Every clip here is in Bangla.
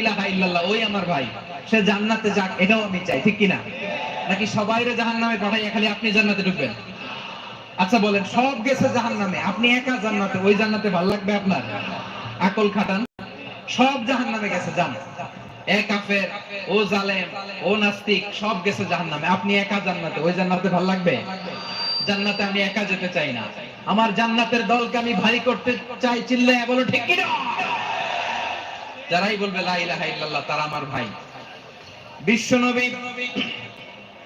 ইলাহা ইল্লাল্লাহ, ওই আমার ভাই। সে জান্নাতে যাক, এটাও আমি চাই, ঠিক কিনা? নাকি সবাইরে জাহান্নামে পাঠাই খালি আপনি জান্নাতে ঢুকবেন? আচ্ছা বলেন, সব গেছে জাহান্নামে, আপনি একা জান্নাতে, ওই জান্নাতে ভালো লাগবে আপনার? আকল খাটান, সব জাহান্নামে গেছে, যান। এ কাফের, ও জালেম, ও নাস্তিক, সব গেছে জাহান্নামে, আপনি একা জান্নাতে, ওই জান্নাতে ভালো লাগবে? জান্নাতে আমি একা যেতে চাই না। আমার জান্নাতের দলকে আমি ভারী করতে চাই চিল্লে বলো, ঠিক কি না? যারাই বলবে লা ইলাহা ইল্লাল্লাহ তারা আমার ভাই বিশ্ব নবী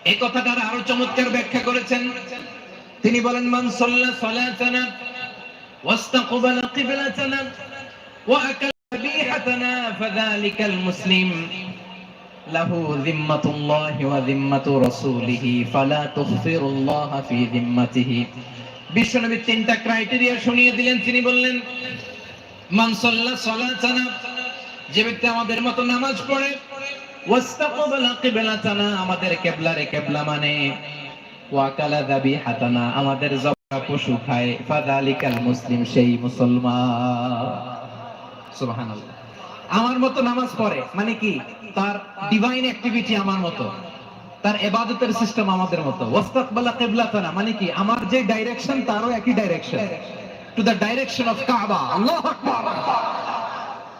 এই কথাটার আরো চমৎকার ব্যাখ্যা করেছেন তিনি বলেন মান সাল্লা সালাতানা ওয়াস্তাকবালা কিবলাতানা ওয়া আকাল ذبيحتنا فذلك المسلم له ذمة الله وذمة رسوله فلا تخفر الله في ذمته বিশ্বনবী তিনটা ক্রাইটেরিয়া শুনিয়ে দিলেন তিনি বললেন মান সাল্লা সালাতানা যে ব্যক্তি আমাদের মতো নামাজ পড়ে আমাদের মানে আমার মতো নামাজ পড়ে মানে কি? তার ডিভাইন অ্যাক্টিভিটি আমার মতো, তার এবাদতের সিস্টেম আমাদের মতো। ওয়াস্তাকবালা মানে কি? আমার যে ডাইরেকশন তারও একই direction to the direction of Kaaba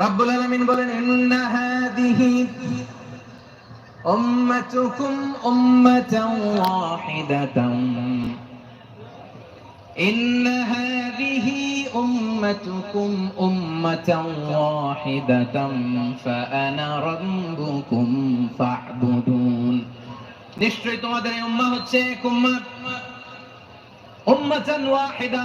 رب العالمين بولن إن هذه أمتكم أمة واحدة. إن هذه أمتكم أمة واحدة. فأنا ربكم فاعبدون. نشتري তোমাদের উম্মাহ হচ্ছে এক উম্মাহ উম্মাতান ওয়াহিদা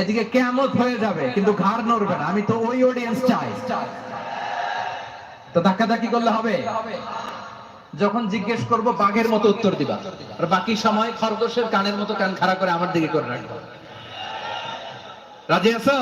এদিকে কেমত হয়ে যাবে, কিন্তু ঘাড় নড়বে না। আমি তো ওই অডিয়েন্স চাই। তো ধাক্কাধাক্কি করলে হবে? যখন জিজ্ঞেস করব, বাঘের মতো উত্তর দিবা। আর বাকি সময় খরগোশের কানের মতো কান খাড়া করে আমার দিকে করে রাখব। রাজি আছো?